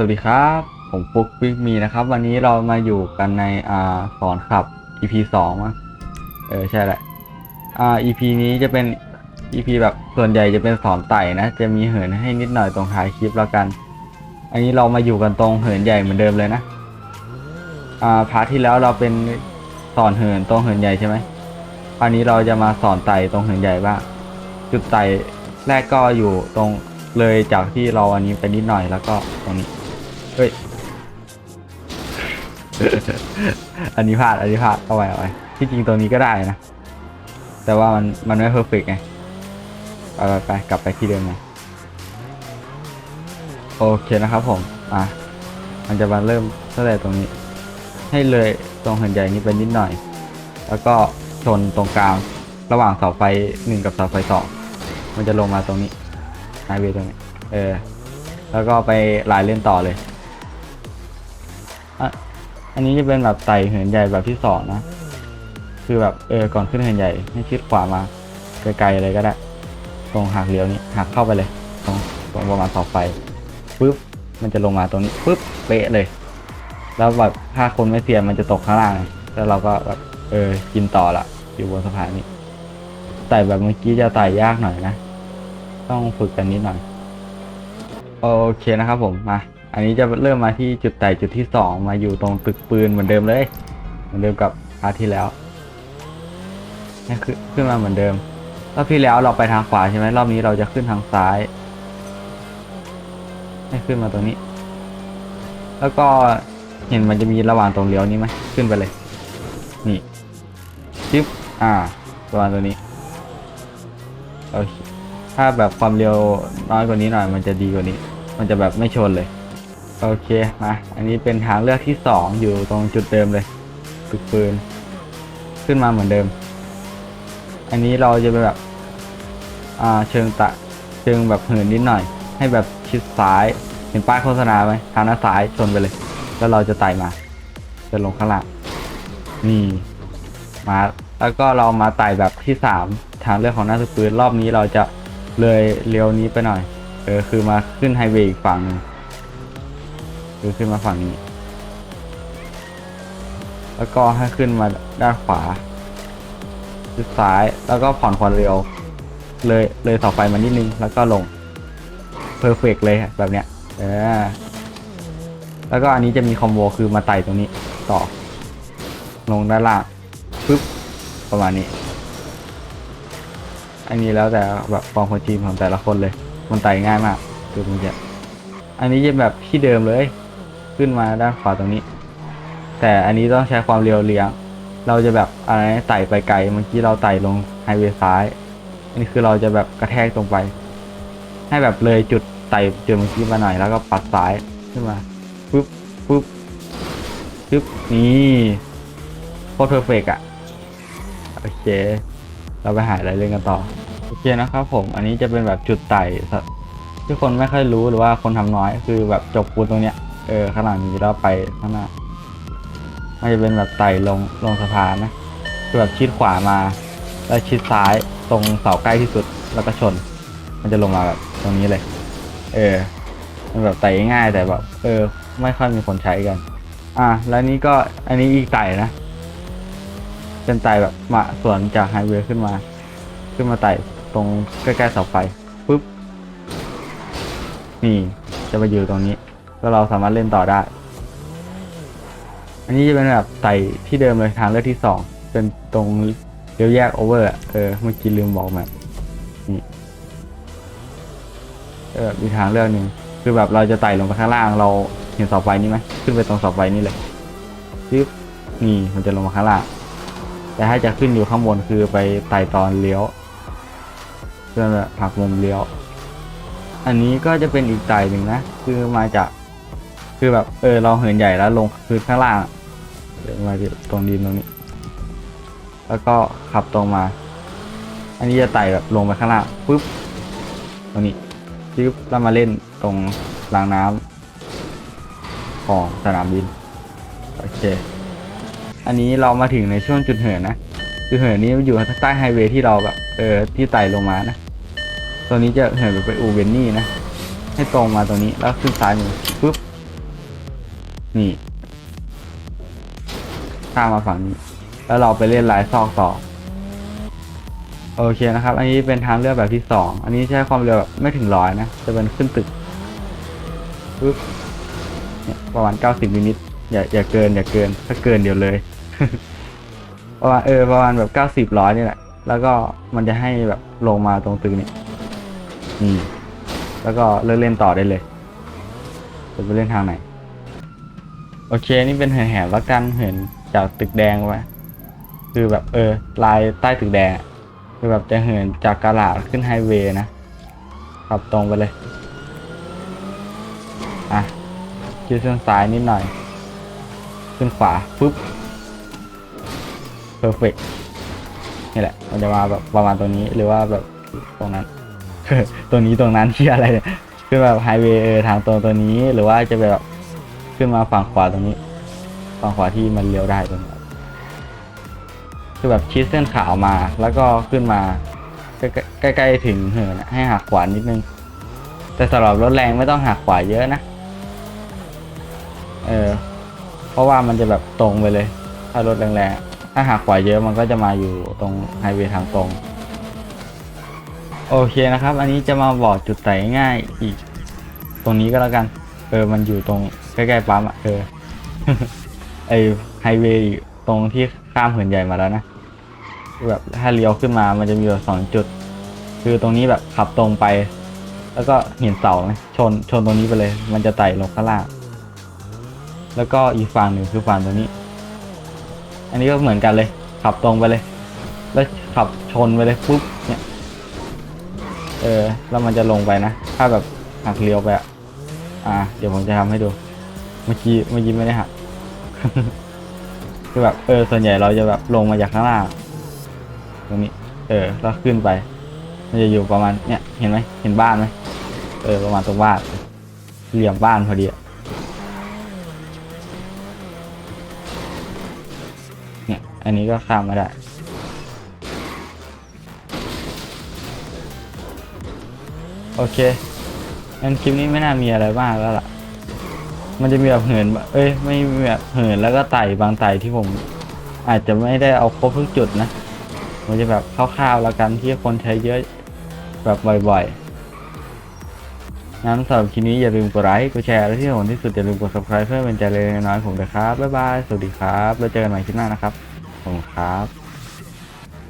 สวัสดีครับ ผมฟุกวิกมีนะครับ วันนี้เรามาอยู่กันในอ่าสอนขับ EP สองมั้งเออใช่แหละอ่า EP นี้จะเป็น EP แบบส่วนใหญ่จะเป็นสอนไต่นะ จะมีเหินให้นิดหน่อยตรงท้ายคลิปแล้วกัน อันนี้เรามาอยู่กันตรงเหินใหญ่เหมือนเดิมเลยนะอ่าพาร์ทที่แล้วเราเป็นสอนเหินตรงเหินใหญ่ใช่ไหมคราวนี้เราจะมาสอนไต่ตรงเหินใหญ่บ้างจุดไต่แรกก็อยู่ตรงเลยจากที่เราอันนี้ไปนิดหน่อยแล้วก็ตรงนี้ เฮ้ย อันนี้พลาด อันนี้พลาด เอาไว้เอาไว้ที่จริงตรงนี้ก็ได้นะ แต่ว่ามันมันไม่เพอร์เฟกไง ไปไปไปกลับไปที่เดิมไงโอเคนะครับผม อะ มันจะมาเริ่มตั้งแต่ตรงนี้ ให้เลยตรงหินใหญ่นี้ไปนิดหน่อย แล้วก็ชนตรงกลาง ระหว่างเสาไฟหนึ่งกับเสาไฟสองมันจะลงมาตรงนี้ไฮเวย์ตรงนี้ เออ แล้วก็ไปลายเล่นต่อเลย อะอันนี้จะเป็นแบบไต่เหินใหญ่แบบที่สองนะ คือแบบเออก่อนขึ้นเหินใหญ่ให้ชิดขวามาไกลๆเลยก็ได้ ตรงหักเลี้ยวนี้หักเข้าไปเลย ตรงตรงประมาณเสาไฟปุ๊บมันจะลงมาตรงนี้ปุ๊บเป๊ะเลย แล้วแบบถ้าคนไม่เสียนมันจะตกข้างล่างแล้วเราก็แบบเออกินต่อละอยู่บนสะพานนี้ไต่แบบเมื่อกี้จะไต่ยากหน่อยนะ ต้องฝึกกันนิดหน่อย โอเคนะครับผมมา อันนี้จะเริ่มมาที่จุดไต่จุดที่สองมาอยู่ตรงตึกปืนเหมือนเดิมเลย เหมือนเดิมกับพาร์ทที่แล้วนี่คือขึ้นมาเหมือนเดิมรอบที่แล้วเราไปทางขวาใช่ไหมรอบนี้เราจะขึ้นทางซ้ายให้ขึ้นมาตรงนี้ แล้วก็เห็นมันจะมีระหว่างตรงเลี้ยวนี้ไหมขึ้นไปเลย นี่จิ๊บอ่าระมาณตัวนี้โอเคถ้าแบบความเร็วน้อยกว่านี้หน่อย มันจะดีกว่านี้ มันจะแบบไม่ชนเลย โอเคมาอันนี้เป็นทางเลือกที่สองอยู่ตรงจุดเดิมเลยตึกปืน ขึ้นมาเหมือนเดิม อันนี้เราจะเป็นแบบ อ่าเชิงตะเชิงแบบเหินนิดหน่อย ให้แบบชิดซ้ายเห็นป้ายโฆษณาไหมทางหน้าซ้ายชนไปเลย แล้วเราจะไต่มา จะลงข้างล่างนี่มาแล้วก็เรามาไต่แบบที่สามทางเลือกของหน้าตึกปืนรอบนี้เราจะเลยเลี้ยวนี้ไปหน่อยเออคือมาขึ้นไฮเวย์อีกฝั่งนึง คือขึ้นมาฝั่งนี้ แล้วก็ให้ขึ้นมาด้านขวาชิดซ้ายแล้วก็ผ่อนความเร็ว เลยเลยเสาไฟมานิดนึง แล้วก็ลงเพอร์เฟกเลยแบบเนี้ยเออแล้วก็อันนี้จะมีคอมโบคือมาไต่ตรงนี้ต่อ ลงด้านล่างปึ๊บประมาณนี้ อันนี้แล้วแต่แบบความพอจีนของแต่ละคนเลย มันไต่ง่ายมากคือมันจะอันนี้จะแบบที่เดิมเลย ขึ้นมาด้านขวาตรงนี้ แต่อันนี้ต้องใช้ความเร็วเลี้ยง เราจะแบบอะไรไต่ไปไกลเมื่อกี้เราไต่ลงไฮเวย์ซ้าย อันนี้คือเราจะแบบกระแทกตรงไป ให้แบบเลยจุดไต่จุดเมื่อกี้มาหน่อยแล้วก็ปัดซ้ายขึ้นมาปุ๊บปุ๊บปุ๊บนี่โคตรเพอร์เฟกอะโอเค เราไปหาอะไรเล่นกันต่อ โอเคนะครับผม อันนี้จะเป็นแบบจุดไต่ที่คนไม่ค่อยรู้หรือว่าคนทำน้อยคือแบบจบปูนตรงเนี้ย เออข้างหลังนี้แล้วไปข้างหน้ามันจะเป็นแบบไต่ลงลงสะพานนะคือแบบชิดขวามา แล้วชิดซ้ายตรงเสาใกล้ที่สุดแล้วก็ชน มันจะลงมาแบบตรงนี้เลย เออ มันแบบไต่ง่ายแต่แบบ เออ ไม่ค่อยมีคนใช้กัน อะแล้วนี้ก็อันนี้อีกไต่นะ เป็นไต่แบบมาสวนจากไฮเวย์ขึ้นมา ขึ้นมาไต่ตรงใกล้ๆเสาไฟปุ๊บนี่จะมาอยู่ตรงนี้ แล้วเราสามารถเล่นต่อได้ อันนี้จะเป็นแบบไต่ที่เดิมเลยทางเลือกที่สองเป็นตรงเลี้ยวแยกโอเวอร์เออเมื่อกี้ลืมบอกแบบนี่เออมีทางเลือกหนึ่งคือแบบเราจะไต่ลงไปข้างล่างเราเห็นเสาไฟนี่ไหมขึ้นไปตรงเสาไฟนี่เลยปึ๊บนี่มันจะลงมาข้างล่างแต่ถ้าจะขึ้นอยู่ข้างบนคือไปไต่ตอนเลี้ยวเพื่อแบบผลักมุมเลี้ยว อันนี้ก็จะเป็นอีกไต่หนึ่งนะ คือมาจาก คือแบบเออเราเหินใหญ่แล้วลงคือข้างล่างเดี๋ยวมาตรงดินตรงนี้ แล้วก็ขับตรงมา อันนี้จะไต่แบบลงไปข้างล่างปุ๊บตรงนี้ปุ๊บแล้วมาเล่นตรงรางน้ำของสนามบินโอเค อันนี้เรามาถึงในช่วงจุดเหินนะจุดเหินนี้อยู่ใต้ไฮเวย์ที่เราแบบเออที่ไต่ลงมานะตัวนี้จะเหินไปอูเวนนี่นะให้ตรงมาตรงนี้แล้วขึ้นซ้ายมือ นี่ข้ามมาฝั่งนี้ แล้วเราไปเล่นลายซอกต่อ โอเคนะครับ อันนี้เป็นทางเลือกแบบที่สอง อันนี้ใช้ความเร็วแบบไม่ถึงร้อยนะ จะเป็นขึ้นตึกปึ๊บเนี่ยประมาณเก้าสิบนิดๆอย่าอย่าเกิน อย่าเกิน ถ้าเกินเดี๋ยวเลย ประมาณเออประมาณแบบเก้าสิบร้อยนี่แหละ แล้วก็มันจะให้แบบลงมาตรงตึกนี่นี่แล้วก็เลิกเล่นต่อได้เลยจะไปเล่นทางไหน โอเค นี่เป็นเหินแหบแล้วกันเหินจากตึกแดงไปคือแบบเออลายใต้ตึกแดง คือแบบจะเหินจากกาลาดขึ้นไฮเวย์นะขับตรงไปเลย อะยืดเส้นซ้ายนิดหน่อย ขึ้นขวาปุ๊บเพอร์เฟกนี่แหละ มันจะมาแบบประมาณตรงนี้หรือว่าแบบตรงนั้นตรงนี้ตรงนั้นที่อะไรเนี่ยคือแบบไฮเวย์เออทางตรงตัวนี้หรือว่าจะแบบ ขึ้นมาฝั่งขวาตรงนี้ ฝั่งขวาที่มันเลี้ยวได้ตรงนี้คือแบบชิดเส้นขาวมา แล้วก็ขึ้นมาใกล้ๆถึงเหินอะให้หักขวานิดนึง แต่สำหรับรถแรงไม่ต้องหักขวาเยอะนะ เออ เพราะว่ามันจะแบบตรงไปเลย ถ้ารถแรงๆ ถ้าหักขวาเยอะมันก็จะมาอยู่ตรงไฮเวย์ทางตรง โอเคนะครับ อันนี้จะมาบอกจุดไต่ง่ายอีก ตรงนี้ก็แล้วกัน เออ มันอยู่ตรง ใกล้ๆปั๊มอะเออไอไฮเวย์ตรงที่ข้ามเหินใหญ่มาแล้วนะแบบถ้าเลี้ยวขึ้นมามันจะมีอยู่สองจุด คือตรงนี้แบบขับตรงไป แล้วก็เห็นเสาไหมชนชนตรงนี้ไปเลย มันจะไต่ลงข้างล่างแล้วก็อีกฝั่งหนึ่งคือฝั่งตรงนี้ อันนี้ก็เหมือนกันเลย ขับตรงไปเลย แล้วขับชนไปเลยปุ๊บเนี่ยเออแล้วมันจะลงไปนะ ถ้าแบบหักเลี้ยวไปอะอ่า เดี๋ยวผมจะทำให้ดู มื่อกี้เมื่อกี้ไม่ได้หักคือแบบเออส่วนใหญ่เราจะแบบลงมาจากข้างล่างตรงนี้ เออแล้วขึ้นไป มันจะอยู่ประมาณเนี่ยเห็นไหมเห็นบ้านไหมเออประมาณตรงบ้านเหลี่ยมบ้านพอดีเนี่ยอันนี้ก็ข้ามมาได้โอเคงั้นคลิปนี้ไม่น่ามีอะไรมากแล้วล่ะ มันจะมีแบบเหิน เอ้ย ไม่มีแบบเหินแล้วก็ไต่บางไต่ที่ผม อาจจะไม่ได้เอาครบทุกจุดนะ มันจะแบบคร่าวๆแล้วกันที่คนใช้เยอะแบบบ่อยๆงั้นสำหรับคลิปนี้อย่าลืมกดไลค์กดแชร์และที่สำคัญที่สุดอย่าลืมกด subscribe เพื่อเป็นใจเลยน้อยผมนะครับ บ๊ายบาย สวัสดีครับ แล้วเจอกันใหม่คลิปหน้านะครับ ขอบคุณครับ